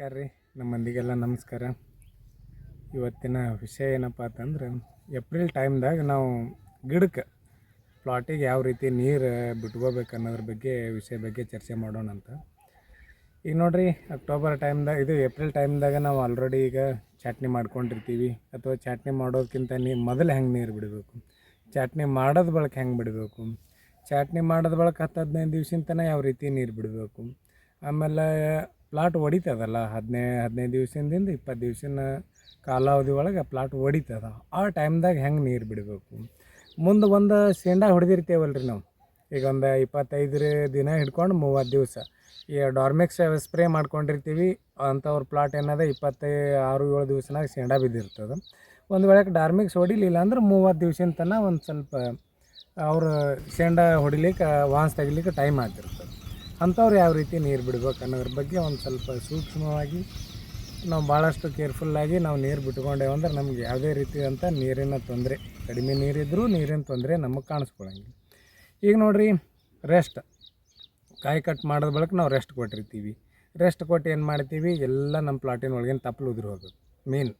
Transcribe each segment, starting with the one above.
ನಮಸ್ಕಾರ ರೀ ನಮ್ಮ ಮಂದಿಗೆಲ್ಲ ನಮಸ್ಕಾರ. ಇವತ್ತಿನ ವಿಷಯ ಏನಪ್ಪ ಅಂತಂದ್ರೆ ಏಪ್ರಿಲ್ ಟೈಮ್ದಾಗ ನಾವು ಗಿಡಕ್ಕೆ ಪ್ಲಾಟಿಗೆ ಯಾವ ರೀತಿ ನೀರು ಬಿಟ್ಕೋಬೇಕು ಅನ್ನೋದ್ರ ಬಗ್ಗೆ, ವಿಷಯ ಬಗ್ಗೆ ಚರ್ಚೆ ಮಾಡೋಣ ಅಂತ. ಈಗ ನೋಡಿರಿ ಅಕ್ಟೋಬರ್ ಟೈಮ್ದಾಗ ಇದು ಏಪ್ರಿಲ್ ಟೈಮ್ದಾಗ ನಾವು ಆಲ್ರೆಡಿ ಈಗ ಚಟ್ನಿ ಮಾಡ್ಕೊಂಡಿರ್ತೀವಿ. ಅಥವಾ ಚಟ್ನಿ ಮಾಡೋದಕ್ಕಿಂತ ನೀ ಮೊದಲು ಹೆಂಗೆ ನೀರು ಬಿಡಬೇಕು? ಚಟ್ನಿ ಮಾಡೋದು ಬಳಕೆ ಹೆಂಗೆ ಬಿಡಬೇಕು? ಚಟ್ನಿ ಮಾಡೋದು ಬಳಕೆ ಹತ್ತು ಹದಿನೈದು ದಿವ್ಸಿನ ತನಕ ಯಾವ ರೀತಿ ನೀರು ಬಿಡಬೇಕು? ಆಮೇಲೆ ಪ್ಲಾಟ್ ಹೊಡಿತದಲ್ಲ ಹದಿನೈದು ಹದಿನೈದು ದಿವ್ಸದಿಂದ ಇಪ್ಪತ್ತು ದಿವ್ಸದ ಕಾಲಾವಧಿ ಒಳಗೆ ಪ್ಲಾಟ್ ಹೊಡಿತದ ಆ ಟೈಮ್ದಾಗ ಹೆಂಗೆ ನೀರು ಬಿಡಬೇಕು? ಮುಂದೆ ಒಂದು ಶೇಂಡಾ ಹೊಡೆದಿರ್ತೇವಲ್ಲ ರೀ ನಾವು. ಈಗ ಒಂದು ಇಪ್ಪತ್ತೈದು ದಿನ ಹಿಡ್ಕೊಂಡು ಮೂವತ್ತು ದಿವಸ. ಈ ಡಾರ್ಮೆಕ್ಸ್ ಸ್ಪ್ರೇ ಮಾಡ್ಕೊಂಡಿರ್ತೀವಿ ಅಂಥವ್ರ ಪ್ಲಾಟ್ ಏನದ ಇಪ್ಪತ್ತೈ ಆರು ಏಳು ದಿವಸನಾಗ ಶೇಂಡಾ ಬಿದ್ದಿರ್ತದೆ. ಒಂದು ವೇಳೆ ಡಾರ್ಮಿಕ್ಸ್ ಹೊಡಿಲಿಲ್ಲ ಅಂದ್ರೆ ಮೂವತ್ತು ದಿವಸದ ತನಕ ಒಂದು ಸ್ವಲ್ಪ ಅವರು ಶೇಂಡಾ ಹೊಡಿಲಿಕ್ಕೆ, ವಾನ್ಸ್ ತೆಗಿಲಿಕ್ಕೆ ಟೈಮ್ ಆಗ್ತಿರ್ತದೆ. ಅಂಥವ್ರು ಯಾವ ರೀತಿ ನೀರು ಬಿಡ್ಬೇಕು ಅನ್ನೋದ್ರ ಬಗ್ಗೆ ಒಂದು ಸ್ವಲ್ಪ ಸೂಕ್ಷ್ಮವಾಗಿ ನಾವು ಭಾಳಷ್ಟು ಕೇರ್ಫುಲ್ಲಾಗಿ ನಾವು ನೀರು ಬಿಟ್ಕೊಂಡೇವು ಅಂದ್ರೆ ನಮ್ಗೆ ಯಾವುದೇ ರೀತಿಯಾದಂಥ ನೀರಿನ ತೊಂದರೆ, ಕಡಿಮೆ ನೀರಿದ್ದರೂ ನೀರಿನ ತೊಂದರೆ ನಮಗೆ ಕಾಣಿಸ್ಕೊಳಂಗಿಲ್ಲ. ಈಗ ನೋಡಿರಿ ರೆಸ್ಟ್ ಕಾಯಿ ಕಟ್ ಮಾಡಿದ ಬಳಿಕ ನಾವು ರೆಸ್ಟ್ ಕೊಟ್ಟಿರ್ತೀವಿ. ರೆಸ್ಟ್ ಕೊಟ್ಟು ಏನು ಮಾಡ್ತೀವಿ? ಎಲ್ಲ ನಮ್ಮ ಪ್ಲಾಟಿನ ಒಳಗಿನ ತಪ್ಪಲು ಉದುರು ಹೋಗೋದು ಮೇನ್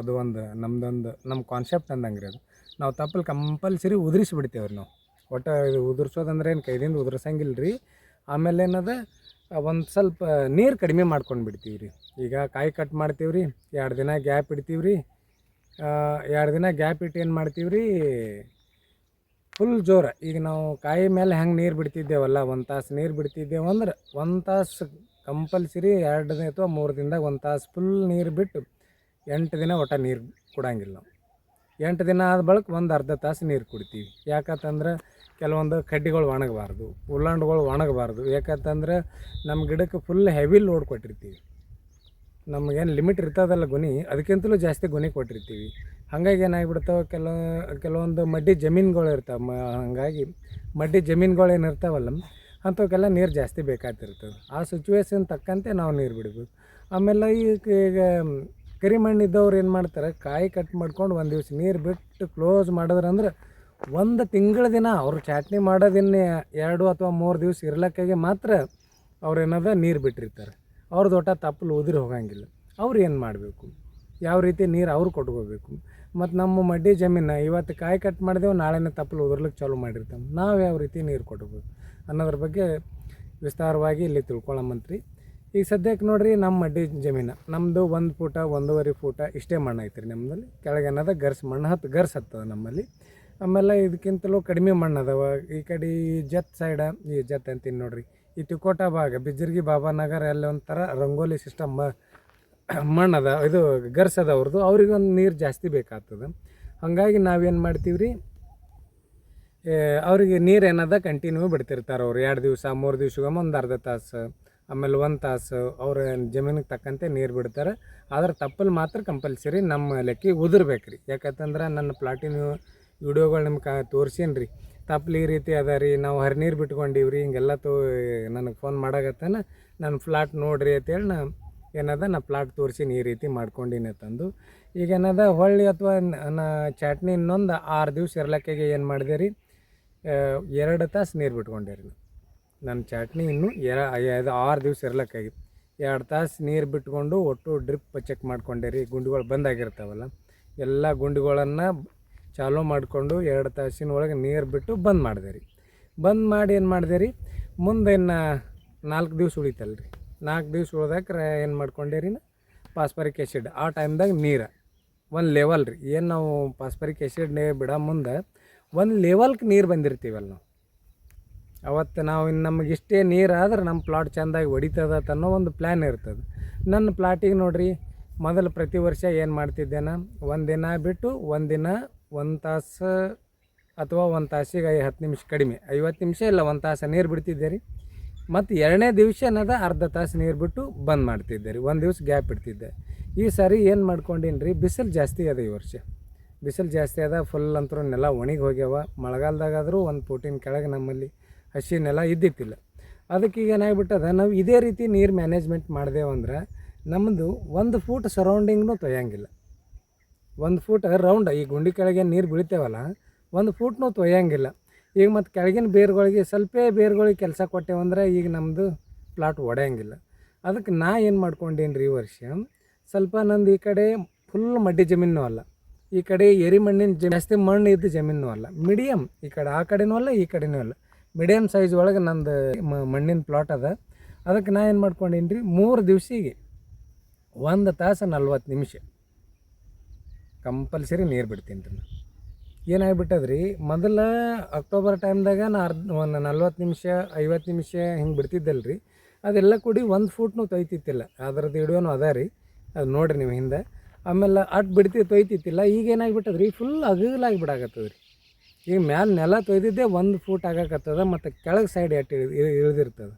ಅದು ಒಂದು ನಮ್ಮದೊಂದು ನಮ್ಮ ಕಾನ್ಸೆಪ್ಟ್ ಅಂದಂಗೆ ಅದು. ನಾವು ತಪ್ಪಲು ಕಂಪಲ್ಸರಿ ಉದುರಿಸಿ ಬಿಡ್ತೇವೆ ರೀ ನಾವು. ಒಟ್ಟು ಇದು ಉದುರ್ಸೋದಂದ್ರೆ ಏನು ಕೈದಿಂದ ಉದುರ್ಸಂಗಿಲ್ಲ ರೀ ಆಮೇಲೆ ಏನದ, ಒಂದು ಸ್ವಲ್ಪ ನೀರು ಕಡಿಮೆ ಮಾಡ್ಕೊಂಡು ಬಿಡ್ತೀವಿ ರೀ ಈಗ ಕಾಯಿ ಕಟ್ ಮಾಡ್ತೀವಿ ರೀ ಎರಡು ದಿನ ಗ್ಯಾಪ್ ಇಡ್ತೀವಿ ರೀ ಎರಡು ದಿನ ಗ್ಯಾಪ್ ಇಟ್ಟು ಏನು ಮಾಡ್ತೀವಿ ರೀ ಫುಲ್ ಜೋರ. ಈಗ ನಾವು ಕಾಯಿ ಮೇಲೆ ಹೆಂಗೆ ನೀರು ಬಿಡ್ತಿದ್ದೇವಲ್ಲ, ಒಂದು ತಾಸು ನೀರು ಬಿಡ್ತಿದ್ದೇವೆ ಅಂದ್ರೆ, ಒಂದು ತಾಸು ಕಂಪಲ್ಸರಿ ಎರಡು ದಿನ ಅಥವಾ ಮೂರು ದಿನದಾಗ ಒಂದು ತಾಸು ಫುಲ್ ನೀರು ಬಿಟ್ಟು ಎಂಟು ದಿನ ಒಟ್ಟ ನೀರು ಕುಡಂಗಿಲ್ಲ ನಾವು. ಎಂಟು ದಿನ ಆದ ಬಳಿಕ ಒಂದು ಅರ್ಧ ತಾಸು ನೀರು ಕುಡಿತೀವಿ. ಯಾಕಂತಂದ್ರೆ ಕೆಲವೊಂದು ಕಡ್ಡಿಗಳು ಒಣಗಬಾರ್ದು ಉಳ್ಳಾಂಡ್ಗಳು ಒಣಗಬಾರ್ದು. ಯಾಕಂತಂದ್ರೆ ನಮ್ಮ ಗಿಡಕ್ಕೆ ಫುಲ್ ಹೆವಿ ಲೋಡ್ ಕೊಟ್ಟಿರ್ತೀವಿ. ನಮಗೇನು ಲಿಮಿಟ್ ಇರ್ತದಲ್ಲ ಗುಣಿ ಅದಕ್ಕಿಂತಲೂ ಜಾಸ್ತಿ ಗುಣಿ ಕೊಟ್ಟಿರ್ತೀವಿ. ಹಾಗಾಗಿ ಏನಾಗ್ಬಿಡ್ತಾವೆ, ಕೆಲವು, ಕೆಲವೊಂದು ಮಡ್ಡಿ ಜಮೀನುಗಳು ಇರ್ತಾವೆ. ಮ, ಹಾಗಾಗಿ ಮಡ್ಡಿ ಜಮೀನುಗಳು ಏನು ಇರ್ತಾವಲ್ಲ, ಅಂಥವಕ್ಕೆಲ್ಲ ನೀರು ಜಾಸ್ತಿ ಬೇಕಾಗ್ತಿರ್ತದೆ ಆ ಸಿಚುವೇಶನ್ ತಕ್ಕಂತೆ ನಾವು ನೀರು ಬಿಡಬೇಕು ಆಮೇಲೆ ಈಗ ಈಗ ಕರಿಮಣ್ಣು ಇದ್ದವ್ರು ಏನು ಮಾಡ್ತಾರೆ, ಕಾಯಿ ಕಟ್ ಮಾಡ್ಕೊಂಡು ಒಂದು ದಿವ್ಸ ನೀರು ಬಿಟ್ಟು ಕ್ಲೋಸ್ ಮಾಡಿದ್ರಂದ್ರೆ ಒಂದು ತಿಂಗಳ ದಿನ ಅವರು ಚಾಟ್ನಿ ಮಾಡೋದಿನ್ನೇ ಎರಡು ಅಥವಾ ಮೂರು ದಿವಸ ಇರ್ಲಕ್ಕಾಗಿ ಮಾತ್ರ ಅವ್ರು ಏನದ ನೀರು ಬಿಟ್ಟಿರ್ತಾರೆ. ಅವ್ರ ದೊಡ್ಡ ತಪ್ಪಲು ಉದುರಿ ಹೋಗಂಗಿಲ್ಲ. ಅವ್ರು ಏನು ಮಾಡಬೇಕು? ಯಾವ ರೀತಿ ನೀರು ಅವ್ರು ಕೊಟ್ಕೋಬೇಕು? ಮತ್ತು ನಮ್ಮ ಮಡ್ಡಿ ಜಮೀನ ಇವತ್ತು ಕಾಯಿ ಕಟ್ ಮಾಡಿದೆವು, ನಾಳೆನೇ ತಪ್ಪಲು ಉದುರ್ಲಿಕ್ಕೆ ಚಾಲೂ ಮಾಡಿರ್ತಾವೆ. ನಾವು ಯಾವ ರೀತಿ ನೀರು ಕೊಟ್ಬೇಕು ಅನ್ನೋದ್ರ ಬಗ್ಗೆ ವಿಸ್ತಾರವಾಗಿ ಇಲ್ಲಿ ತಿಳ್ಕೊಳ್ಳೋಮಂತ್ರಿ ಈಗ ಸದ್ಯಕ್ಕೆ ನೋಡಿರಿ ನಮ್ಮ ಮಡ್ಡಿ ಜಮೀನ. ನಮ್ಮದು ಒಂದು ಫೂಟ, ಒಂದೂವರೆ ಫೂಟ ಇಷ್ಟೇ ಮಣ್ಣು ಐತ್ರಿ ನಮ್ಮಲ್ಲಿ ಕೆಳಗೆ ಅನ್ನೋದು ಗರ್ಸ್ ಮಣ್ಣು ಹತ್ತು ಗರ್ಸ್ ಹತ್ತದ ನಮ್ಮಲ್ಲಿ. ಆಮೇಲೆ ಇದಕ್ಕಿಂತಲೂ ಕಡಿಮೆ ಮಣ್ಣು ಅದಾವ. ಈ ಕಡೆ ಈ ಜತ್ ಸೈಡ ಈ ಜತ್ ಅಂತೀನಿ ನೋಡ್ರಿ. ಈ ತಿಕೋಟ ಭಾಗ ಬಿಜರ್ಗಿ ಬಾಬಾ ನಗರ ಎಲ್ಲ ಒಂಥರ ರಂಗೋಲಿ ಸಿಸ್ಟಮ್ ಮಣ್ಣು ಅದ, ಇದು ಗರ್ಸ್ ಅದ ಅವ್ರದ್ದು ಅವ್ರಿಗೆ ಒಂದು ನೀರು ಜಾಸ್ತಿ ಬೇಕಾಗ್ತದೆ. ಹಾಗಾಗಿ ನಾವೇನು ಮಾಡ್ತೀವಿ ರೀ ಅವರಿಗೆ ನೀರು ಏನದ ಕಂಟಿನ್ಯೂ ಬಿಡ್ತಿರ್ತಾರೆ ಅವ್ರು. ಎರಡು ದಿವಸ, ಮೂರು ದಿವ್ಸಗೊಮ್ಮೆ ಒಂದು ಅರ್ಧ ತಾಸು, ಆಮೇಲೆ ಒಂದು ತಾಸು ಅವ್ರ ಜಮೀನಿಗೆ ತಕ್ಕಂತೆ ನೀರು ಬಿಡ್ತಾರೆ. ಆದ್ರೆ ತಪ್ಪಲ್ಲಿ ಮಾತ್ರ ಕಂಪಲ್ಸರಿ ನಮ್ಮ ಲೆಕ್ಕಿಗೆ ಉದುರ್ಬೇಕು ರೀ ಯಾಕಂತಂದ್ರೆ ನನ್ನ ಪ್ಲಾಟಿನ ವಿಡಿಯೋಗಳು ನಿಮ್ಗೆ ತೋರ್ಸೀನಿ ರೀ. ತಪ್ಪಲು ಈ ರೀತಿ ಅದ ರೀ, ನಾವು ಹರಿನೀರು ಬಿಟ್ಕೊಂಡೀವಿ ರೀ ಹಿಂಗೆಲ್ಲ ತೋ ನನಗೆ ಫೋನ್ ಮಾಡಾಕತ್ತಾನ ನನ್ನ ಫ್ಲಾಟ್ ನೋಡ್ರಿ ಅಂತೇಳಿ ನಾ ಏನದ, ನಾ ಪ್ಲಾಟ್ ತೋರಿಸೀನಿ ಈ ರೀತಿ ಮಾಡ್ಕೊಂಡಿನಿ ತಂದು ಈಗ ಏನದ, ಹೊಳ್ಳಿ ಅಥವಾ ನಾ ಚಟ್ನಿ ಇನ್ನೊಂದು ಆರು ದಿವ್ಸ ಇರ್ಲಕ್ಕಾಗೆ ಏನು ಮಾಡಿದೆ ರೀ ಎರಡು ತಾಸು ನೀರು ಬಿಟ್ಕೊಂಡೆ ರೀ ನನ್ನ ಚಟ್ನಿ ಇನ್ನೂ ಎರ ಆರು ದಿವ್ಸ ಇರ್ಲಕ್ಕಾಗಿ ಎರಡು ತಾಸು ನೀರು ಬಿಟ್ಕೊಂಡು ಒಟ್ಟು ಡ್ರಿಪ್ ಚೆಕ್ ಮಾಡ್ಕೊಂಡೆ ರೀ, ಗುಂಡಿಗಳು ಬಂದಾಗಿರ್ತಾವಲ್ಲ, ಎಲ್ಲ ಗುಂಡಿಗಳನ್ನು ಚಾಲೂ ಮಾಡಿಕೊಂಡು ಎರಡು ತಾಸಿನ ಒಳಗೆ ನೀರು ಬಿಟ್ಟು ಬಂದ್ ಮಾಡಿದೆ ರೀ. ಬಂದ್ ಮಾಡಿ ಏನು ಮಾಡಿದೆ ರೀ? ಮುಂದೆ ಇನ್ನು ನಾಲ್ಕು ದಿವ್ಸ ಉಳಿತಲ್ಲ ರೀ. ನಾಲ್ಕು ದಿವ್ಸ ಉಳ್ದಾಕ್ರೆ ಏನು ಮಾಡ್ಕೊಂಡೆ ರೀ ಪಾಸ್ಪರಿಕ್ ಆ್ಯಸಿಡ್ ಆ ಟೈಮ್ದಾಗ ನೀರು. ಒಂದು ಲೆವೆಲ್ ರೀ. ಏನು ನಾವು ಪಾಸ್ಪರಿಕ್ ಆ್ಯಸಿಡ್ ಬಿಡೋ ಮುಂದೆ, ಒಂದು ಲೆವೆಲ್ಗೆ ನೀರು ಬಂದಿರ್ತೀವಲ್ಲ ನಾವು. ಅವತ್ತು ನಾವು ಇನ್ನು ನಮಗೆ ಇಷ್ಟೇ ನೀರು ಆದ್ರೆ ನಮ್ಮ ಪ್ಲಾಟ್ ಚೆಂದಾಗಿ ಹೊಡಿತದ ತನ್ನೋ ಒಂದು ಪ್ಲ್ಯಾನ್ ಇರ್ತದೆ. ನನ್ನ ಪ್ಲಾಟಿಗೆ ನೋಡ್ರಿ, ಮೊದಲು ಪ್ರತಿ ವರ್ಷ ಏನು ಮಾಡ್ತಿದ್ದೆ ನಾ? ಒಂದು ದಿನ ಬಿಟ್ಟು ಒಂದು ದಿನ ಒಂದು ತಾಸು ಅಥವಾ ಒಂದು ತಾಸಿಗೆ ಐ ಹತ್ತು ನಿಮಿಷ ಕಡಿಮೆ. ಐವತ್ತು ನಿಮಿಷ ಇಲ್ಲ, ಒಂದು ತಾಸು ನೀರು ಬಿಡ್ತಿದ್ದೆ ರೀ. ಮತ್ತು ಎರಡನೇ ದಿವಸ ಏನದ, ಅರ್ಧ ತಾಸು ನೀರು ಬಿಟ್ಟು ಬಂದ್ ಮಾಡ್ತಿದ್ದೆ ರೀ. ಒಂದು ದಿವಸ ಗ್ಯಾಪ್ ಇಡ್ತಿದ್ದೆ. ಈ ಸಾರಿ ಏನು ಮಾಡ್ಕೊಂಡೀನಿ ರೀ, ಬಿಸಿಲು ಜಾಸ್ತಿ ಅದ ಈ ವರ್ಷ. ಬಿಸಿಲು ಜಾಸ್ತಿ ಅದ ಫುಲ್ ಅಂತರೂ ನೆಲ ಒಣಗಿ ಹೋಗ್ಯಾವ. ಮಳೆಗಾಲದಾಗಾದರೂ ಒಂದು ಫೂಟಿನ ಕೆಳಗೆ ನಮ್ಮಲ್ಲಿ ಹಸಿ ನೆಲ ಇದ್ದಿತ್ತಿಲ್ಲ. ಅದಕ್ಕೆ ಈಗ ಏನಾಗ್ಬಿಟ್ಟದ ನಾವು ಇದೇ ರೀತಿ ನೀರು ಮ್ಯಾನೇಜ್ಮೆಂಟ್ ಮಾಡ್ದೇವಂದ್ರೆ ನಮ್ಮದು ಒಂದು ಫೂಟ್ ಸರೌಂಡಿಂಗ್ನೂ ತೊಯ್ಯಂಗಿಲ್ಲ ಒಂದು ಫೂಟ್ ರೌಂಡ್ ಈ ಗುಂಡಿ ಕೆಳಗೆ ನೀರು ಬೀಳ್ತೇವಲ್ಲ, ಒಂದು ಫೂಟ್ನೂ ತೊಯ್ಯಂಗಿಲ್ಲ. ಈಗ ಮತ್ತು ಕೆಳಗಿನ ಬೇರುಗಳಿಗೆ ಸ್ವಲ್ಪೇ ಬೇರುಗಳಿಗೆ ಕೆಲಸ ಕೊಟ್ಟೇವಂದ್ರೆ ಈಗ ನಮ್ಮದು ಪ್ಲಾಟ್ ಒಡೆಯಂಗಿಲ್ಲ. ಅದಕ್ಕೆ ನಾ ಏನು ಮಾಡ್ಕೊಂಡೇನಿ ರೀ ವರ್ಷ? ಸ್ವಲ್ಪ ನಂದು ಈ ಕಡೆ ಫುಲ್ ಮಡ್ಡಿ ಜಮೀನು ಅಲ್ಲ. ಈ ಕಡೆ ಎರಿ ಮಣ್ಣಿನ ಜಾಸ್ತಿ ಮಣ್ಣು ಇದ್ದ ಜಮೀನು ಅಲ್ಲ. ಮೀಡಿಯಮ್ ಈ ಕಡೆ ಆ ಕಡೆನೂ ಅಲ್ಲ, ಈ ಕಡೆನೂ ಅಲ್ಲ. ಮೀಡಿಯಮ್ ಸೈಜ್ ಒಳಗೆ ನಂದು ಮಣ್ಣಿನ ಪ್ಲಾಟ್ ಅದ. ಅದಕ್ಕೆ ನಾ ಏನು ಮಾಡ್ಕೊಂಡೀನಿ ರೀ ಮೂರು ದಿವಸಿಗೆ ಒಂದು ತಾಸು ನಲ್ವತ್ತು ನಿಮಿಷ. ಕಂಪಲ್ಸರಿ ನೀರು ಬಿಡ್ತೀನಿ ರೀ ಏನಾಗ್ಬಿಟ್ಟದ ರೀ ಮೊದಲ ಅಕ್ಟೋಬರ್ ಟೈಮ್ದಾಗ ನಾ ಅರ್ಧ, ಒಂದು ನಲ್ವತ್ತು ನಿಮಿಷ ಐವತ್ತು ನಿಮಿಷ ಹಿಂಗೆ ಬಿಡ್ತಿದ್ದಲ್ಲ ರೀ ಅದೆಲ್ಲ ಕೂಡಿ ಒಂದು ಫೂಟ್ನು ತೊಯ್ತಿತ್ತಿಲ್ಲ. ಅದ್ರದ್ದು ಹಿಡಿಯೋನು ಅದ ರೀ. ಅದು ನೋಡಿರಿ ನೀವು ಹಿಂದೆ. ಆಮೇಲೆ ಅಟ್ ಬಿಡ್ತಿ, ತೊಯ್ತಿತ್ತಿಲ್ಲ. ಈಗ ಏನಾಗ್ಬಿಟ್ಟದ ರೀ ಫುಲ್ ಅಗಲಾಗಿ ಬಿಡಾಕತ್ತದ ರೀ ಈಗ ಮ್ಯಾಲೆ ನೆಲ ತೊಯ್ದಿದ್ದೆ ಒಂದು ಫೂಟ್ ಆಗಾಕತ್ತದ, ಮತ್ತು ಕೆಳಗೆ ಸೈಡ್ ಎಟ್ಟು ಇಳಿ ಇಳಿದಿರ್ತದೆ.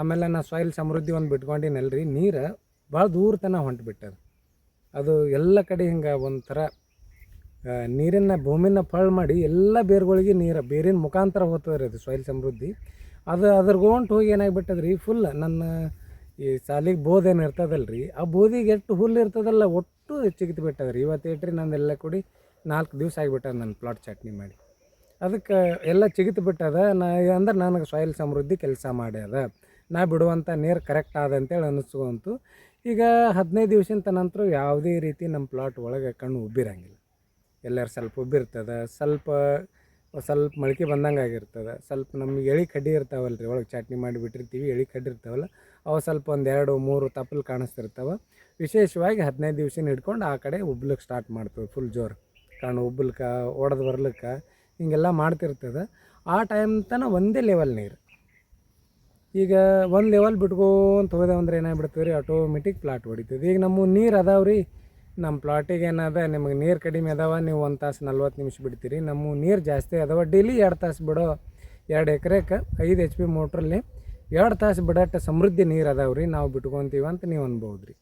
ಆಮೇಲೆ ನಾ ಸಾಯಿಲ್ ಸಮೃದ್ಧಿ ಒಂದು ಬಿಟ್ಕೊಂಡಿನಲ್ರಿ. ನೀರು ಭಾಳ ದೂರ ತನಕ ಹೊಂಟು ಬಿಟ್ಟದ ಅದು ಎಲ್ಲ ಕಡೆ ಹಿಂಗೆ ಒಂಥರ ನೀರಿನ ಭೂಮಿನ ಫಳ್ ಮಾಡಿ ಎಲ್ಲ ಬೇರುಗಳಿಗೆ ನೀರು, ಬೇರಿನ ಮುಖಾಂತರ ಹೋಗ್ತದೆ ರೀ ಅದು ಸಾಯಿಲ್ ಸಮೃದ್ಧಿ. ಅದು ಅದ್ರಗೊಂಟು ಹೋಗಿ ಏನಾಗ್ಬಿಟ್ಟದ ರೀ ಫುಲ್ ನನ್ನ ಈ ಸಾಲಿಗೆ ಬೋಧ ಏನು ಇರ್ತದಲ್ಲ ರೀ ಆ ಬೋಧಿಗೆ ಎಷ್ಟು ಹುಲ್ಲು ಇರ್ತದಲ್ಲ ಒಟ್ಟು ಚಿಗಿತು ಬಿಟ್ಟದ ರೀ ಇವತ್ತು ಇಟ್ರಿ ಎಲ್ಲ ಕೂಡಿ ನಾಲ್ಕು ದಿವಸ ಆಗಿಬಿಟ್ಟದ ನನ್ನ ಪ್ಲಾಟ್ ಚಟ್ನಿ ಮಾಡಿ. ಅದಕ್ಕೆ ಎಲ್ಲ ಚಿಗಿತು ಬಿಟ್ಟದ, ನಾ ಅಂದ್ರೆ ನನಗೆ ಸಾಯಿಲ್ ಸಮೃದ್ಧಿ ಕೆಲಸ ಮಾಡ್ಯದ. ನಾ ಬಿಡುವಂಥ ನೀರು ಕರೆಕ್ಟ್ ಆದ ಅಂತೇಳಿ ಅನ್ನಿಸ್ಕೊಂತು ಈಗ ಹದಿನೈದು ದಿವಸದ ನಂತರ ಯಾವುದೇ ರೀತಿ ನಮ್ಮ ಪ್ಲಾಟ್ ಒಳಗೆ ಕಣ್ಣು ಉಬ್ಬಿರಂಗಿಲ್ಲ. ಎಲ್ಲರೂ ಸ್ವಲ್ಪ ಉಬ್ಬಿರ್ತದೆ, ಸ್ವಲ್ಪ ಸ್ವಲ್ಪ ಮೊಳಕೆ ಬಂದಂಗೆ ಆಗಿರ್ತದೆ, ಸ್ವಲ್ಪ ನಮ್ಗೆ ಎಳಿ ಕಡ್ಡಿ ಇರ್ತಾವಲ್ಲ ರೀ ಒಳಗೆ ಚಟ್ನಿ ಮಾಡಿ ಬಿಟ್ಟಿರ್ತೀವಿ, ಎಳಿ ಕಡ್ಡಿ ಇರ್ತಾವಲ್ಲ, ಅವು ಸ್ವಲ್ಪ ಒಂದು ಎರಡು, ಮೂರು ತಪ್ಪಲು ಕಾಣಿಸ್ತಿರ್ತಾವೆ. ವಿಶೇಷವಾಗಿ ಹದಿನೈದು ದಿವ್ಸ ಹಿಡ್ಕೊಂಡು ಆ ಕಡೆ ಉಬ್ಲಿಕ್ಕೆ ಸ್ಟಾರ್ಟ್ ಮಾಡ್ತೇವೆ ಫುಲ್ ಜೋರು. ಕಣ್ಣು ಉಬ್ಲಕ್ಕೆ ಒಡೆದು ಬರ್ಲಿಕ್ಕೆ, ಹಿಂಗೆಲ್ಲ ಮಾಡ್ತಿರ್ತದೆ. ಆ ಟೈಮ್ ತನಕ ಒಂದೇ ಲೆವೆಲ್ ನೀರು. ಈಗ ಒಂದು ಲೆವೆಲ್ ಬಿಟ್ಕೊಂತ ಹೋದೆ ಅಂದ್ರೆ ಏನಾಗ್ಬಿಡ್ತದೆ ರೀ? ಆಟೋಮೆಟಿಕ್ ಪ್ಲಾಟ್ ಹೊಡಿತದೆ. ಈಗ ನಮ್ಮ ನೀರು ಅದಾವೆ ರೀ. ನಮ್ಮ ಪ್ಲಾಟಿಗೆ ಏನದ, ನಿಮಗೆ ನೀರು ಕಡಿಮೆ ಅದಾವ, ನೀವು ಒಂದು ತಾಸು ನಲ್ವತ್ತು ನಿಮಿಷ ಬಿಡ್ತೀರಿ. ನಮ್ಮ ನೀರು ಜಾಸ್ತಿ ಅದಾವ ಡೈಲಿ ಎರಡು ತಾಸು ಬಿಡೋ ಎರಡು ಎಕರೆಗೆ ಐದು ಎಚ್ ಪಿ ಮೋಟ್ರಲ್ಲಿ ಎರಡು ತಾಸು ಬಿಡಟ್ಟ ಸಮೃದ್ಧಿ ನೀರು ಅದಾವೆ ರೀ. ನಾವು ಬಿಟ್ಕೊತೀವಿ ಅಂತ ನೀವು ಅನ್ಬೋದು ರೀ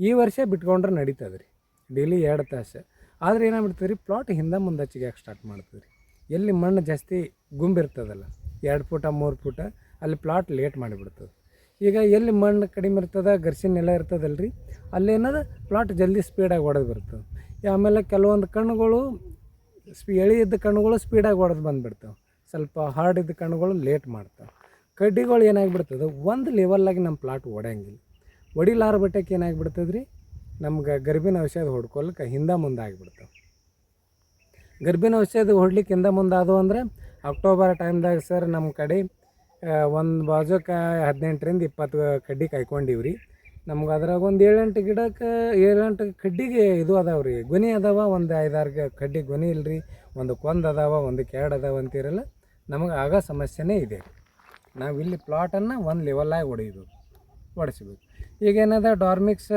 ಈ ವರ್ಷ ಬಿಟ್ಕೊಂಡ್ರೆ ನಡೀತದೆ ರೀ. ಡೈಲಿ ಎರಡು ತಾಸು. ಆದ್ರೆ ಏನಾಗ್ಬಿಡ್ತದೆ ರೀ? ಪ್ಲಾಟ್ ಹಿಂದೆ ಮುಂದೆ ಹಚ್ಚಿಗೆ ಸ್ಟಾರ್ಟ್ ಮಾಡ್ತೀವಿ ರೀ. ಎಲ್ಲಿ ಮಣ್ಣು ಜಾಸ್ತಿ ಗುಂಬಿರ್ತದಲ್ಲ ಎರಡು ಫೂಟ ಮೂರು ಫೂಟ ಅಲ್ಲಿ ಪ್ಲಾಟ್ ಲೇಟ್ ಮಾಡಿಬಿಡ್ತದೆ. ಈಗ ಎಲ್ಲಿ ಮಣ್ಣು ಕಡಿಮೆ ಇರ್ತದೆ ಗರ್ಸಿನ ನೆಲ ಇರ್ತದಲ್ಲ ರೀ ಅಲ್ಲೇನದ ಪ್ಲಾಟ್ ಜಲ್ದಿ ಸ್ಪೀಡಾಗಿ ಹೊಡೆದು ಬರ್ತದೆ ಆಮೇಲೆ ಕೆಲವೊಂದು ಕಣ್ಣುಗಳು ಸ್ಪೀ ಇದ್ದ ಕಣ್ಣುಗಳು ಸ್ಪೀಡಾಗಿ ಹೊಡೆದು ಬಂದುಬಿಡ್ತಾವೆ. ಸ್ವಲ್ಪ ಹಾರ್ಡ್ ಇದ್ದ ಕಣ್ಣುಗಳು ಲೇಟ್ ಮಾಡ್ತವೆ. ಕಡ್ಡಿಗಳು ಏನಾಗಿಬಿಡ್ತದೆ? ಒಂದು ಲೆವೆಲ್ಲಾಗಿ ನಮ್ಮ ಪ್ಲಾಟ್ ಒಡೆಯಂಗಿಲ್ಲ. ಒಡಿಲಾರ ಬಟ್ಟೆಕ್ಕೆ ಏನಾಗಿಬಿಡ್ತದೆ ರೀ ನಮ್ಗೆ ಗರ್ಭಿನ ಔಷಧ ಹೊಡ್ಕೊಳಕ್ಕೆ ಹಿಂದೆ ಮುಂದೆ ಆಗಿಬಿಡ್ತವೆ. ಗರ್ಭಿನ ಔಷಧ ಹೊಡ್ಲಿಕ್ಕೆ ಹಿಂದೆ ಮುಂದೆ ಅದು ಅಂದರೆ, ಅಕ್ಟೋಬರ್ ಟೈಮ್ದಾಗ ಸರ್ ನಮ್ಮ ಕಡೆ ಒಂದು ಬಾಜುಕ್ಕೆ ಹದಿನೆಂಟರಿಂದ ಇಪ್ಪತ್ತು ಕಡ್ಡಿ ಕಾಯ್ಕೊಂಡಿವಿ ರೀ ನಮ್ಗೆ ಅದ್ರಾಗ ಒಂದು ಏಳೆಂಟು ಗಿಡಕ್ಕೆ, ಏಳೆಂಟು ಕಡ್ಡಿಗೆ ಇದು ಅದಾವೆ ರೀ ಗೊನೆ ಅದಾವ, ಒಂದು ಐದಾರು ಕಡ್ಡಿ ಗೊನೆ ಇಲ್ರಿ. ಒಂದು ಕೊಂದು ಅದಾವ, ಒಂದು ಕೆರಡು ಅದಾವ ಅಂತೀರಲ್ಲ, ನಮಗೆ ಆಗ ಸಮಸ್ಯೆನೇ ಇದೆ. ನಾವು ಇಲ್ಲಿ ಪ್ಲಾಟನ್ನು ಒಂದು ಲೆವೆಲಾಗಿ ಹೊಡೆಯೋದು ಹೊಡೆಸ್ಬೇಕು ಈಗೇನದ ಡಾರ್ಮಿಕ್ಸ್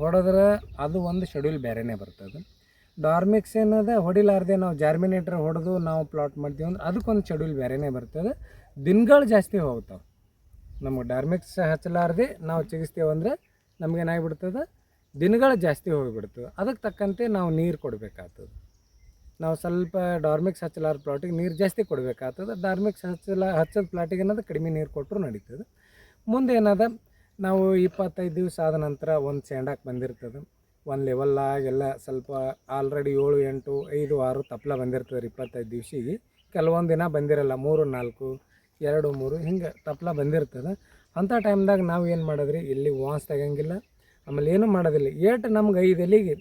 ಹೊಡೆದ್ರೆ ಅದು ಒಂದು ಶೆಡ್ಯೂಲ್ ಬೇರೆನೇ ಬರ್ತದೆ. ಡಾರ್ಮಿಕ್ಸ್ ಏನದ, ಹೊಡಿಲಾರ್ದೆ ನಾವು ಜಾರ್ಮಿನೇಟರ್ ಹೊಡೆದು ನಾವು ಪ್ಲಾಟ್ ಮಾಡ್ತೀವಿ ಅಂದ್ರೆ ಅದಕ್ಕೊಂದು ಶೆಡ್ಯೂಲ್ ಬೇರೆನೇ ಬರ್ತದೆ. ದಿನಗಳು ಜಾಸ್ತಿ ಹೋಗ್ತಾವೆ. ನಮಗೆ ಡಾರ್ಮಿಕ್ಸ್ ಹಚ್ಚಲಾರ್ದೆ ನಾವು ಚಿಗಿಸ್ತೇವೆ ಅಂದರೆ ನಮಗೇನಾಗ್ಬಿಡ್ತದೆ ದಿನಗಳು ಜಾಸ್ತಿ ಹೋಗಿಬಿಡ್ತದೆ. ಅದಕ್ಕೆ ತಕ್ಕಂತೆ ನಾವು ನೀರು ಕೊಡಬೇಕಾಗ್ತದೆ. ನಾವು ಸ್ವಲ್ಪ ಡಾರ್ಮಿಕ್ಸ್ ಹಚ್ಚಲಾರ ಪ್ಲಾಟಿಗೆ ನೀರು ಜಾಸ್ತಿ ಕೊಡಬೇಕಾಗ್ತದೆ. ಡಾರ್ಮಿಕ್ಸ್ ಹಚ್ಚಲ ಹಚ್ಚದ ಪ್ಲಾಟಿಗೆ ಏನದ, ಕಡಿಮೆ ನೀರು ಕೊಟ್ಟರು ನಡೀತದೆ. ಮುಂದೆ ಏನದ, ನಾವು ಇಪ್ಪತ್ತೈದು ದಿವಸ ಆದ ನಂತರ ಒಂದು ಸೆಂಡಾಕ್ ಬಂದಿರ್ತದೆ. ಒಂದು ಲೆವೆಲ್ಲಾಗೆಲ್ಲ ಸ್ವಲ್ಪ ಆಲ್ರೆಡಿ ಏಳು, ಎಂಟು, ಐದು, ಆರು ತಪ್ಪಲ ಬಂದಿರ್ತದೆ ರೀ ಇಪ್ಪತ್ತೈದು ದಿವ್ಸಿಗೆ ಕೆಲವೊಂದು ದಿನ ಬಂದಿರಲ್ಲ, ಮೂರು, ನಾಲ್ಕು, ಎರಡು, ಮೂರು, ಹಿಂಗೆ ತಪ್ಪಲ ಬಂದಿರ್ತದೆ. ಅಂಥ ಟೈಮ್ದಾಗ ನಾವು ಏನು ಮಾಡೋದ್ರಿ? ಇಲ್ಲಿ ವಾಸ್ ತೆಗಂಗಿಲ್ಲ ಆಮೇಲೆ ಏನೂ ಮಾಡೋದಿಲ್ಲ. ಏಟ್ ನಮ್ಗೆ ಐದು ಎಲೆಗೆ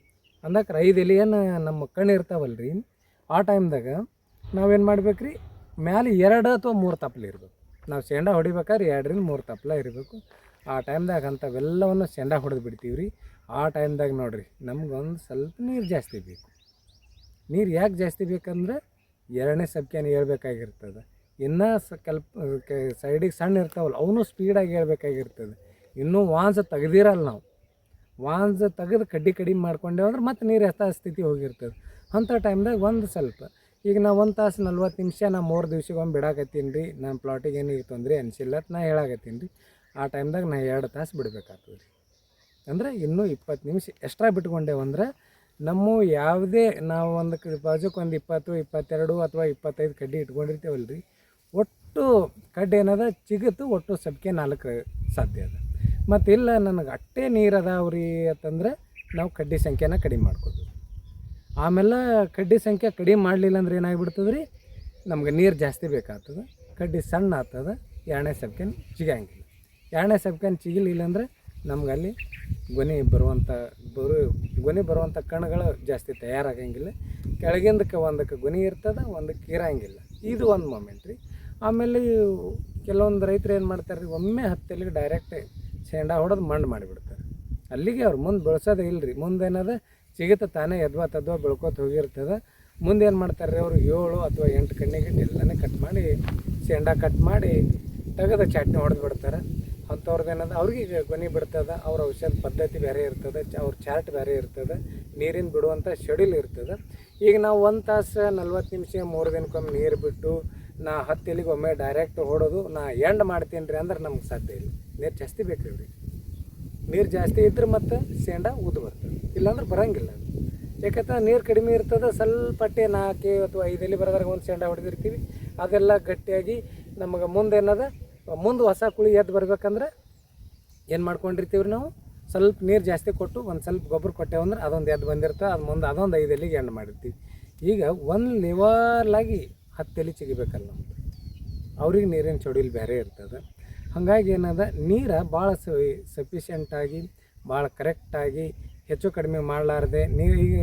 ಅಂದಕ್ಕೆ ಐದು ಏನು ನಮ್ಮ ಕಣ್ಣು ಇರ್ತಾವಲ್ಲ ರೀ ಆ ಟೈಮ್ದಾಗ ನಾವೇನು ಮಾಡ್ಬೇಕು ರೀ ಮ್ಯಾಲೆ ಎರಡು ಅಥವಾ ಮೂರು ತಪ್ಪಲ ಇರ್ಬೇಕು. ನಾವು ಸೆಂಡ ಹೊಡಿಬೇಕಾದ್ರೆ ಎರಡರಿಂದ ಮೂರು ತಪ್ಪಲ ಇರಬೇಕು. ಆ ಟೈಮ್ದಾಗ ಅಂಥವೆಲ್ಲವನ್ನು ಸೆಂಡ ಹೊಡೆದು ಬಿಡ್ತೀವಿ ರೀ ಆ ಟೈಮ್ದಾಗ ನೋಡಿರಿ, ನಮ್ಗೊಂದು ಸ್ವಲ್ಪ ನೀರು ಜಾಸ್ತಿ ಬೇಕು. ನೀರು ಯಾಕೆ ಜಾಸ್ತಿ ಬೇಕಂದ್ರೆ ಎರಡನೇ ಸಬ್ಕ್ಯಾನ ಹೇಳ್ಬೇಕಾಗಿರ್ತದೆ ಇನ್ನೂ ಸ ಕಲ್ಪ ಸೈಡಿಗೆ ಸಣ್ಣ ಇರ್ತಾವಲ್ಲ, ಅವನು ಸ್ಪೀಡಾಗಿ ಹೇಳ್ಬೇಕಾಗಿರ್ತದೆ ಇನ್ನೂ ವಾನ್ಸ ತೆಗ್ದಿರಲ್ಲ ನಾವು. ವಾನ್ಸ್ ತೆಗೆದು ಕಡ್ಡಿ ಕಡಿಮೆ ಮಾಡ್ಕೊಂಡೇವು ಅಂದ್ರೆ ಮತ್ತೆ ನೀರು ಸ್ಥಿತಿ ಹೋಗಿರ್ತದೆ. ಅಂಥ ಟೈಮ್ದಾಗ ಒಂದು ಸ್ವಲ್ಪ. ಈಗ ನಾವು ಒಂದು ತಾಸು ನಲ್ವತ್ತು ನಿಮಿಷ ನಾ ಮೂರು ದಿವ್ಸಕ್ಕೆ ಒಮ್ಮೆ ಬಿಡಾಕತ್ತೀನಿ ರೀ. ನನ್ನ ಪ್ಲಾಟಿಗೆ ಏನಿಗೆ ತೊಂದರೆ ಅನಿಸಿಲ್ಲ ನಾ ಹೇಳಾಕತ್ತೀನಿ ರೀ. ಆ ಟೈಮ್ದಾಗ ನಾ ಎರಡು ತಾಸು ಬಿಡಬೇಕಾಗ್ತದೆ ರೀ. ಅಂದರೆ ಇನ್ನೂ ಇಪ್ಪತ್ತು ನಿಮಿಷ ಎಕ್ಸ್ಟ್ರಾ ಬಿಟ್ಕೊಂಡೇವು ಅಂದರೆ ನಮ್ಮ ಯಾವುದೇ ನಾವು ಒಂದು ಬಾಜುಕ್ಕೆ ಒಂದು ಇಪ್ಪತ್ತು, ಇಪ್ಪತ್ತೆರಡು ಅಥವಾ ಇಪ್ಪತ್ತೈದು ಕಡ್ಡಿ ಇಟ್ಕೊಂಡಿರ್ತೇವಲ್ಲ ರೀ ಒಟ್ಟು ಕಡ್ಡಿ ಏನದ ಚಿಗುತ್ತು ಒಟ್ಟು ಸಬ್ಕೆ ನಾಲ್ಕು ಸಾಧ್ಯ ಅದ. ಮತ್ತು ಇಲ್ಲ ನನಗೆ ಅಟ್ಟೆ ನೀರು ಅದಾವ ರೀ ಅಂತಂದ್ರೆ ನಾವು ಕಡ್ಡಿ ಸಂಖ್ಯೆನ ಕಡಿಮೆ ಮಾಡ್ಕೋದು ಆಮೇಲೆ ಕಡ್ಡಿ ಸಂಖ್ಯೆ ಕಡಿಮೆ ಮಾಡಲಿಲ್ಲ ಅಂದ್ರೆ ಏನಾಗ್ಬಿಡ್ತದೆ ರೀ ನಮ್ಗೆ ನೀರು ಜಾಸ್ತಿ ಬೇಕಾಗ್ತದೆ, ಕಡ್ಡಿ ಸಣ್ಣ ಆಗ್ತದೆ, ಎರಡನೇ ಸಬ್ಕೆನ ಚಿಗಾಂಗಿಲ್ಲ ಎರಡನೇ ಸಬ್ಕನ್ ಚಿಗಿಲಿಲ್ಲ ಅಂದರೆ ನಮ್ಗೆ ಅಲ್ಲಿ ಗೊನೆ ಬರುವಂಥ ಬರು ಗೊನೆ ಬರುವಂಥ ಕಣಗಳು ಜಾಸ್ತಿ ತಯಾರಾಗಂಗಿಲ್ಲ. ಕೆಳಗಿಂದಕ್ಕೆ ಒಂದಕ್ಕೆ ಗೊನೆ ಇರ್ತದೆ, ಒಂದಕ್ಕೆ ಇರೋಂಗಿಲ್ಲ. ಇದು ಒಂದು ಮೊಮೆಂಟ್ ರೀ. ಆಮೇಲೆ ಕೆಲವೊಂದು ರೈತರು ಏನು ಮಾಡ್ತಾರೆ ರೀ ಒಮ್ಮೆ ಹತ್ತಲಿಗೆ ಡೈರೆಕ್ಟ್ ಶೇಂಡಾ ಹೊಡೆದು ಮಣ್ಣು ಮಾಡಿಬಿಡ್ತಾರೆ. ಅಲ್ಲಿಗೆ ಅವ್ರು ಮುಂದೆ ಬೆಳೆಸೋದೇ ಇಲ್ಲ ರೀ ಮುಂದೆ ಏನದ ಸಿಗುತ್ತೆ ತಾನೇ ಎದ್ವಾ ತದ್ವಾ ಬೆಳ್ಕೋತ ಹೋಗಿರ್ತದೆ. ಮುಂದೆ ಏನು ಮಾಡ್ತಾರೆ ರೀ ಅವರು, ಏಳು ಅಥವಾ ಎಂಟು ಕಣ್ಣಿಗೆ ಎಲ್ಲನೇ ಕಟ್ ಮಾಡಿ, ಶೇಂಡಾ ಕಟ್ ಮಾಡಿ, ತೆಗೆದು ಚಟ್ನಿ ಹೊಡೆದು ಬಿಡ್ತಾರೆ. ಅಂಥವ್ರದ್ದು ಏನದ ಅವ್ರಿಗೆ ಗೊನೆ ಬಿಡ್ತದೆ ಅವ್ರ ಔಷಧ ಪದ್ಧತಿ ಬೇರೆ ಇರ್ತದೆ ಅವ್ರ ಚಾರ್ಟ್ ಬೇರೆ ಇರ್ತದೆ, ನೀರಿನ ಬಿಡುವಂಥ ಶೆಡ್ಯೂಲ್ ಇರ್ತದೆ. ಈಗ ನಾವು ಒಂದು ತಾಸು ನಲ್ವತ್ತು ನಿಮಿಷ, ಮೂರು ದಿನಕ್ಕೊಮ್ಮೆ ನೀರು ಬಿಟ್ಟು, ನಾ ಹತ್ತು ಒಮ್ಮೆ ಡೈರೆಕ್ಟ್ ಹೊಡೋದು, ನಾ ಎಂಡ್ ಮಾಡ್ತೀನಿ ರೀ ಅಂದ್ರೆ ನಮ್ಗೆ ಸಾಧ್ಯ ಇಲ್ಲ. ನೀರು ಜಾಸ್ತಿ ಬೇಕು ರೀ ನೀರು ಜಾಸ್ತಿ ಇದ್ರೆ ಮತ್ತು ಸೇಂಡ ಉದ್ದು ಬರ್ತದೆ. ಇಲ್ಲಾಂದ್ರೆ ಬರಂಗಿಲ್ಲ ಯಾಕಂದ್ರೆ ನೀರು ಕಡಿಮೆ ಇರ್ತದೆ, ಸ್ವಲ್ಪ ಟೇ ನಾಲ್ಕು ಅಥವಾ ಐದಲ್ಲಿ ಬರೋದ್ರಾಗ ಒಂದು ಸೇಂಡ ಹೊಡೆದಿರ್ತೀವಿ. ಅದೆಲ್ಲ ಗಟ್ಟಿಯಾಗಿ ನಮಗೆ ಮುಂದೆ ಏನದ? ಮುಂದೆ ಹೊಸ ಕುಳಿ ಎದ್ದು ಬರ್ಬೇಕಂದ್ರೆ ಏನು ಮಾಡ್ಕೊಂಡಿರ್ತೀವಿ ನಾವು? ಸ್ವಲ್ಪ ನೀರು ಜಾಸ್ತಿ ಕೊಟ್ಟು ಒಂದು ಸ್ವಲ್ಪ ಗೊಬ್ಬರ ಕೊಟ್ಟೆವು ಅಂದ್ರೆ ಅದೊಂದು ಎದ್ದು ಬಂದಿರ್ತದೆ ಅದು ಮುಂದೆ ಅದೊಂದು ಐದು ಎಲ್ಲಿಗೆ ಎಂಡ್ ಮಾಡಿರ್ತೀವಿ. ಈಗ ಒಂದು ಲೆವಲಾಗಿ ಹತ್ತು ಎಲೆ ಚಿಗಿಬೇಕಲ್ಲ ನಮ್ದು. ಅವ್ರಿಗೆ ನೀರಿನ ಚೊಡಿಲಿ ಬೇರೆ ಇರ್ತದೆ. ಹಾಗಾಗಿ ಏನದ, ನೀರು ಭಾಳ ಸಫಿಷಿಯೆಂಟಾಗಿ ಭಾಳ ಕರೆಕ್ಟಾಗಿ ಹೆಚ್ಚು ಕಡಿಮೆ ಮಾಡಲಾರ್ದೆ ನೀರು ಈಗ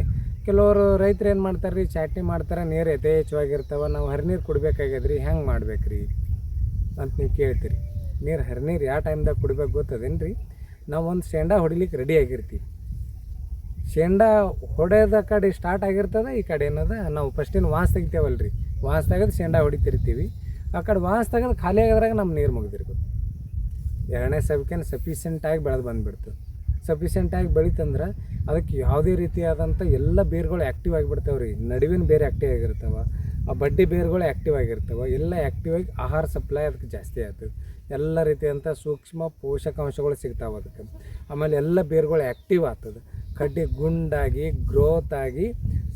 ಕೆಲವರು ರೈತರು ಏನು ಮಾಡ್ತಾರೆ ರೀ ಚಾಟ್ನಿ ಮಾಡ್ತಾರೆ, ನೀರು ಯಥೇಚ್ಛವಾಗಿರ್ತಾವೆ, ನಾವು ಹರಿನೀರು ಕುಡ್ಬೇಕಾಗ್ಯದ್ರಿ, ಹೆಂಗೆ ಮಾಡ್ಬೇಕು ರೀ ಅಂತ ನೀವು ಕೇಳ್ತೀರಿ. ನೀರು ಹರಿನೀರು ಯಾವ ಟೈಮ್ದಾಗ ಕುಡಿಬೇಕು ಗೊತ್ತದೇನು ರೀ ನಾವು ಒಂದು ಶೇಂಡಾ ಹೊಡಿಲಿಕ್ಕೆ ರೆಡಿ ಆಗಿರ್ತೀವಿ. ಶೇಂಡಾ ಹೊಡೆದ ಕಡೆ ಸ್ಟಾರ್ಟ್ ಆಗಿರ್ತದೆ, ಈ ಕಡೆ ಏನದ? ನಾವು ಫಸ್ಟಿನ ವಾಸ್ ತೆಗಿತೇವಲ್ಲ ರೀ ವಾಸ್ ತೆಗೆದು ಶೇಂಡಾ ಹೊಡಿತಿರ್ತೀವಿ. ಆ ಕಡೆ ವಾಸ್ ತೆಗೆದು ಖಾಲಿ ಆಗಿದ್ರಾಗ ನಮ್ಮ ನೀರು ಮುಗಿದಿರ್ಬೇಕು ಎರಡನೇ ಸಬ್ಕೇನು ಸಫಿಷಿಯೆಂಟಾಗಿ ಬೆಳೆದು ಬಂದುಬಿಡ್ತು. ಸಫಿಷಿಯೆಂಟಾಗಿ ಬೆಳೀತಂದ್ರೆ ಅದಕ್ಕೆ ಯಾವುದೇ ರೀತಿಯಾದಂಥ ಎಲ್ಲ ಬೇರುಗಳು ಆ್ಯಕ್ಟಿವ್ ಆಗಿಬಿಡ್ತಾವೆ ರೀ ನಡುವಿನ ಬೇರೆ ಆ್ಯಕ್ಟಿವ್ ಆಗಿರ್ತಾವೆ. ಆ ಬಡ್ಡಿ ಬೇರುಗಳು ಆ್ಯಕ್ಟಿವ್ ಆಗಿರ್ತವೆ. ಎಲ್ಲ ಆ್ಯಕ್ಟಿವ್ ಆಗಿ ಆಹಾರ ಸಪ್ಲೈ ಅದಕ್ಕೆ ಜಾಸ್ತಿ ಆಗ್ತದೆ ಎಲ್ಲ ರೀತಿಯಂಥ ಸೂಕ್ಷ್ಮ ಪೋಷಕಾಂಶಗಳು ಸಿಗ್ತಾವೆ ಅದಕ್ಕೆ. ಆಮೇಲೆ ಎಲ್ಲ ಬೇರುಗಳು ಆ್ಯಕ್ಟಿವ್ ಆಗ್ತದೆ. ಕಡ್ಡಿ ಗುಂಡಾಗಿ ಗ್ರೋತ್ ಆಗಿ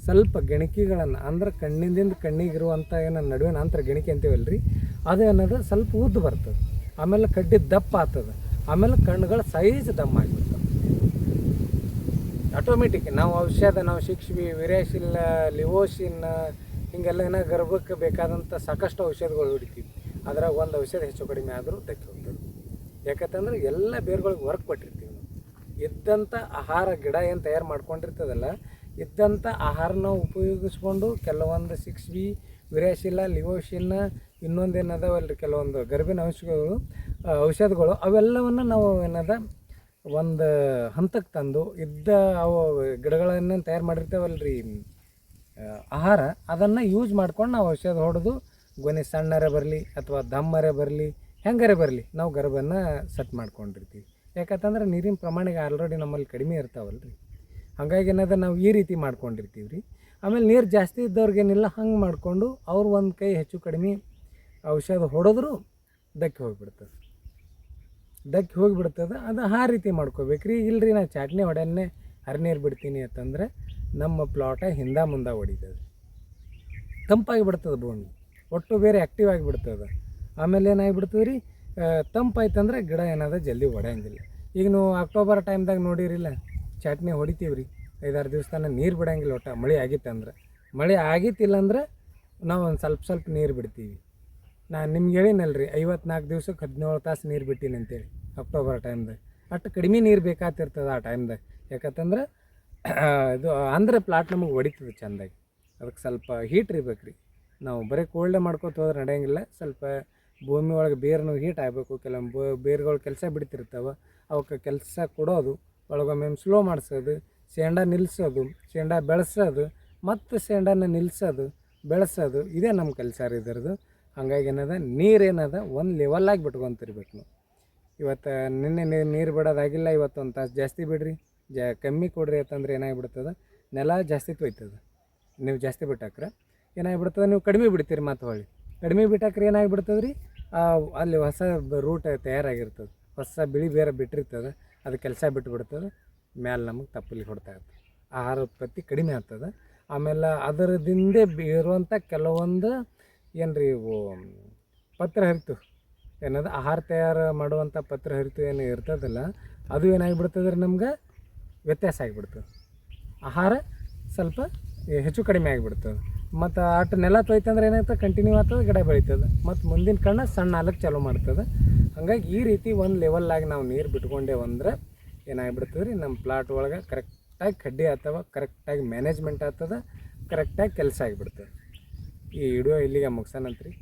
ಸ್ವಲ್ಪ ಗಣಿಕೆಗಳನ್ನು ಅಂದ್ರೆ ಕಣ್ಣಿಂದ ಕಣ್ಣಿಗಿರುವಂಥ ಏನೋ ನಡುವೆ ನಂತರ ಗಣಿಕೆ ಅಂತೀವಲ್ಲ ರೀ ಅದು ಅನ್ನೋದು ಸ್ವಲ್ಪ ಉದ್ದು ಬರ್ತದೆ. ಆಮೇಲೆ ಕಡ್ಡಿ ದಪ್ಪ ಆಗ್ತದೆ. ಆಮೇಲೆ ಕಣ್ಣುಗಳ ಸೈಜ್ ದಮ್ಮ ಆಗಿಬಿಡ್ತವೆ ಆಟೋಮೆಟಿಕ್ ನಾವು ಔಷಧ, ನಾವು ಶಿಕ್ಷಿ ವಿರೇಶಿಲ್ಲ ಲಿವೋಶಿನ್ ಹಿಂಗೆಲ್ಲ ಗರ್ಭಕ್ಕೆ ಬೇಕಾದಂಥ ಸಾಕಷ್ಟು ಔಷಧಗಳು ಹೊಡಿತೀವಿ. ಅದ್ರಾಗ ಒಂದು ಔಷಧ ಹೆಚ್ಚು ಕಡಿಮೆ ಆದರೂ ದಕ್ಕಿ ಹೋಗ್ತದೆ. ಯಾಕಂತಂದ್ರೆ ಎಲ್ಲ ಬೇರುಗಳಿಗೆ ವರ್ಕ್ ಕೊಟ್ಟಿರ್ತೀವಿ ನಾವು. ಇದ್ದಂಥ ಆಹಾರ ಗಿಡ ಏನು ತಯಾರು ಮಾಡ್ಕೊಂಡಿರ್ತದಲ್ಲ ಇದ್ದಂಥ ಆಹಾರನ ಉಪಯೋಗಿಸ್ಕೊಂಡು ಕೆಲವೊಂದು ಸಿಕ್ಸ್ ಬಿ ವಿರೇಶಿಲ್ಲ ಲಿವೋಶಿನ್ನ ಇನ್ನೊಂದು ಕೆಲವೊಂದು ಗರ್ಭಿಣ ಔಷಧಗಳು ಆ, ಔಷಧಗಳು ಅವೆಲ್ಲವನ್ನು ನಾವು ಏನದ ಒಂದು ಹಂತಕ್ಕೆ ತಂದು ಇದ್ದ ಅವು ಗಿಡಗಳನ್ನು ತಯಾರು ಮಾಡಿರ್ತೇವಲ್ಲ ರೀ ಆಹಾರ, ಅದನ್ನು ಯೂಸ್ ಮಾಡ್ಕೊಂಡು ನಾವು ಔಷಧ ಹೊಡೆದು ಗೊನೆ ಸಣ್ಣರೆ ಬರಲಿ ಅಥವಾ ದಮ್ಮರೆ ಬರಲಿ, ಹೆಂಗರೆ ಬರಲಿ, ನಾವು ಗರ್ಭನ ಸೆಟ್ ಮಾಡ್ಕೊಂಡಿರ್ತೀವಿ. ಯಾಕಂತಂದ್ರೆ ನೀರಿನ ಪ್ರಮಾಣ ಆಲ್ರೆಡಿ ನಮ್ಮಲ್ಲಿ ಕಡಿಮೆ ಇರ್ತಾವಲ್ಲ ರೀ ಹಾಗಾಗಿ ಏನದ ನಾವು ಈ ರೀತಿ ಮಾಡ್ಕೊಂಡಿರ್ತೀವಿ ರೀ ಆಮೇಲೆ ನೀರು ಜಾಸ್ತಿ ಇದ್ದವ್ರಿಗೇನಿಲ್ಲ ಹಂಗೆ ಮಾಡಿಕೊಂಡು ಅವ್ರು ಒಂದು ಕೈ ಹೆಚ್ಚು ಕಡಿಮೆ ಔಷಧ ಹೊಡೆದ್ರೂ ದಕ್ಕಿ ಹೋಗಿಬಿಡ್ತದೆ. ದಕ್ಕಿ ಹೋಗಿಬಿಡ್ತದೆ, ಅದು ಆ ರೀತಿ ಮಾಡ್ಕೋಬೇಕು ರೀ ಇಲ್ಲರಿ ನಾ ಚಾಟ್ನಿ ಹೊಡೆಯನ್ನೇ ಹರಿನೀರು ಬಿಡ್ತೀನಿ ಅಂತಂದ್ರೆ ನಮ್ಮ ಪ್ಲಾಟ ಹಿಂದೆ ಮುಂದೆ ಹೊಡಿತದೆ ತಂಪಾಗಿ ಬಿಡ್ತದೆ ಭೂಮಿ. ಒಟ್ಟು ಬೇರೆ ಆ್ಯಕ್ಟಿವ್ ಆಗಿಬಿಡ್ತದೆ ಆಮೇಲೆ ಏನಾಗಿಬಿಡ್ತದೆ ರೀ ತಂಪಾಯ್ತಂದ್ರೆ ಗಿಡ ಏನಾದ ಜಲ್ದಿ ಹೊಡೆಯಂಗಿಲ್ಲ ಈಗ ನೀವು ಅಕ್ಟೋಬರ್ ಟೈಮ್ದಾಗ ನೋಡಿರಿಲ್ಲ? ಚಟ್ನಿ ಹೊಡಿತೀವಿ ರೀ ಐದಾರು ದಿವಸ ತನಕ ನೀರು ಬಿಡಂಗಿಲ್ಲ ಒಟ್ಟು. ಮಳೆ ಆಗಿತ್ತಂದ್ರೆ. ಮಳೆ ಆಗಿತ್ತಿಲ್ಲ ಅಂದ್ರೆ ನಾವು ಒಂದು ಸ್ವಲ್ಪ ಸ್ವಲ್ಪ ನೀರು ಬಿಡ್ತೀವಿ. ನಾನು ನಿಮ್ಗೆ ಹೇಳಿನಲ್ಲ ರೀ ಐವತ್ನಾಲ್ಕು ದಿವ್ಸಕ್ಕೆ ಹದಿನೇಳು ತಾಸು ನೀರು ಬಿಟ್ಟೀನಿ ಅಂತೇಳಿ ಅಕ್ಟೋಬರ್ ಟೈಮ್ದಾಗ ಅಷ್ಟು ಕಡಿಮೆ ನೀರು ಬೇಕಾತಿರ್ತದೆ ಆ ಟೈಮ್ದಾಗ ಯಾಕಂತಂದ್ರೆ ಇದು ಅಂದರೆ ಪ್ಲಾಟ್ ನಮಗೆ ಹೊಡಿತದೆ ಚೆಂದಾಗಿ. ಅದಕ್ಕೆ ಸ್ವಲ್ಪ ಹೀಟ್ ಇರ್ಬೇಕು ರೀ ನಾವು ಬರೀ ಕೋಲ್ಡೇ ಮಾಡ್ಕೊತ ಹೋದ್ರೆ ನಡೆಯಂಗಿಲ್ಲ. ಸ್ವಲ್ಪ ಭೂಮಿ ಒಳಗೆ ಬೇರ್ನೂ ಹೀಟ್ ಆಗಬೇಕು. ಕೆಲವೊಂದು ಬೇರ್ಗಳು ಕೆಲಸ ಬಿಡ್ತಿರ್ತಾವೆ. ಅವಕ್ಕೆ ಕೆಲಸ ಕೊಡೋದು, ಒಳಗೊಮ್ಮೆ ಸ್ಲೋ ಮಾಡಿಸೋದು, ಶೇಂಡಾ ನಿಲ್ಲಿಸೋದು ಶೇಂಡಾ ಬೆಳೆಸೋದು, ಮತ್ತು ಶೇಂಡಾನ ನಿಲ್ಲಿಸೋದು ಬೆಳೆಸೋದು, ಇದೇ ನಮ್ಮ ಕೆಲಸ ರೀ ಇದರದು ಹಂಗಾಗಿ ಏನದ ನೀರೇನದ ಒಂದು ಲೆವೆಲಾಗಿ ಬಿಟ್ಕೊಂತಿರ್ಬೇಕು ನಾವು. ಇವತ್ತು ನಿನ್ನೆ ನೀರು ನೀರು ಬಿಡೋದಾಗಿಲ್ಲ ಇವತ್ತು ಒಂದು ತಾಸು ಜಾಸ್ತಿ ಬಿಡ್ರಿ. ಜಾ ಕಮ್ಮಿ ಕೊಡ್ರಿ ಅಂತಂದ್ರೆ ಏನಾಗ್ಬಿಡ್ತದೆ? ನೆಲ ಜಾಸ್ತಿ ತೊಯ್ತದೆ. ನೀವು ಜಾಸ್ತಿ ಬಿಟ್ಟಾಕ್ರೆ ಏನಾಗ್ಬಿಡ್ತದೆ? ನೀವು ಕಡಿಮೆ ಬಿಡ್ತೀರಿ ಮತ್ತು ಹೊಳ್ಳಿ. ಕಡಿಮೆ ಬಿಟ್ಟಾಕ್ರೆ ಏನಾಗ್ಬಿಡ್ತದೆ ರೀ ಅಲ್ಲಿ ಹೊಸ ರೂಟ್ ತಯಾರಾಗಿರ್ತದೆ. ಹೊಸ ಬಿಳಿ ಬೇರೆ ಬಿಟ್ಟಿರ್ತದೆ. ಅದು ಕೆಲಸ ಬಿಟ್ಬಿಡ್ತದೆ. ಮ್ಯಾಲೆ ನಮಗೆ ತಪ್ಪಲಿ ಹೊಡ್ತಾ ಇರ್ತದೆ. ಆಹಾರ ಉತ್ಪತ್ತಿ ಕಡಿಮೆ ಆಗ್ತದೆ. ಆಮೇಲೆ ಅದರದಿಂದೇ ಇರುವಂಥ ಕೆಲವೊಂದು ಏನು ರೀ ಇವು, ಪತ್ರ ಹರಿತು. ಏನದು? ಆಹಾರ ತಯಾರು ಮಾಡುವಂಥ ಪತ್ರ ಹರಿತು ಏನು ಇರ್ತದಲ್ಲ, ಅದು ಏನಾಗಿಬಿಡ್ತದೆ ನಮ್ಗೆ? ವ್ಯತ್ಯಾಸ ಆಗಿಬಿಡ್ತು ಆಹಾರ ಸ್ವಲ್ಪ ಹೆಚ್ಚು ಕಡಿಮೆ ಆಗಿಬಿಡ್ತು ಮತ್ತು ಅಟ್ ನೆಲ ತೊಯ್ತಂದ್ರೆ ಏನಾಗ್ತದೆ? ಕಂಟಿನ್ಯೂ ಆಗ್ತದೆ, ಗಿಡ ಬೆಳೀತದೆ. ಮತ್ತು ಮುಂದಿನ ಕಣ್ಣ ಸಣ್ಣ ಹಾಲಕ್ಕೆ ಚಾಲೂ ಮಾಡ್ತದೆ. ಹಂಗಾಗಿ ಈ ರೀತಿ ಒಂದು ಲೆವೆಲ್ಲಾಗಿ ನಾವು ನೀರು ಬಿಟ್ಕೊಂಡೇವು ಅಂದ್ರೆ ಏನಾಗ್ಬಿಡ್ತದೆ ರೀ? ನಮ್ಮ ಪ್ಲಾಟ್ ಒಳಗೆ ಕರೆಕ್ಟಾಗಿ ಕಡ್ಡಿ ಆಗ್ತವೆ ಕರೆಕ್ಟಾಗಿ ಮ್ಯಾನೇಜ್ಮೆಂಟ್ ಆಗ್ತದೆ ಕರೆಕ್ಟಾಗಿ ಕೆಲಸ ಆಗಿಬಿಡ್ತದೆ. ಈ ವಿಡಿಯೋ ಇಲ್ಲಿಗೆ ಮುಗ್ಸೋಣಂತ್ರಿ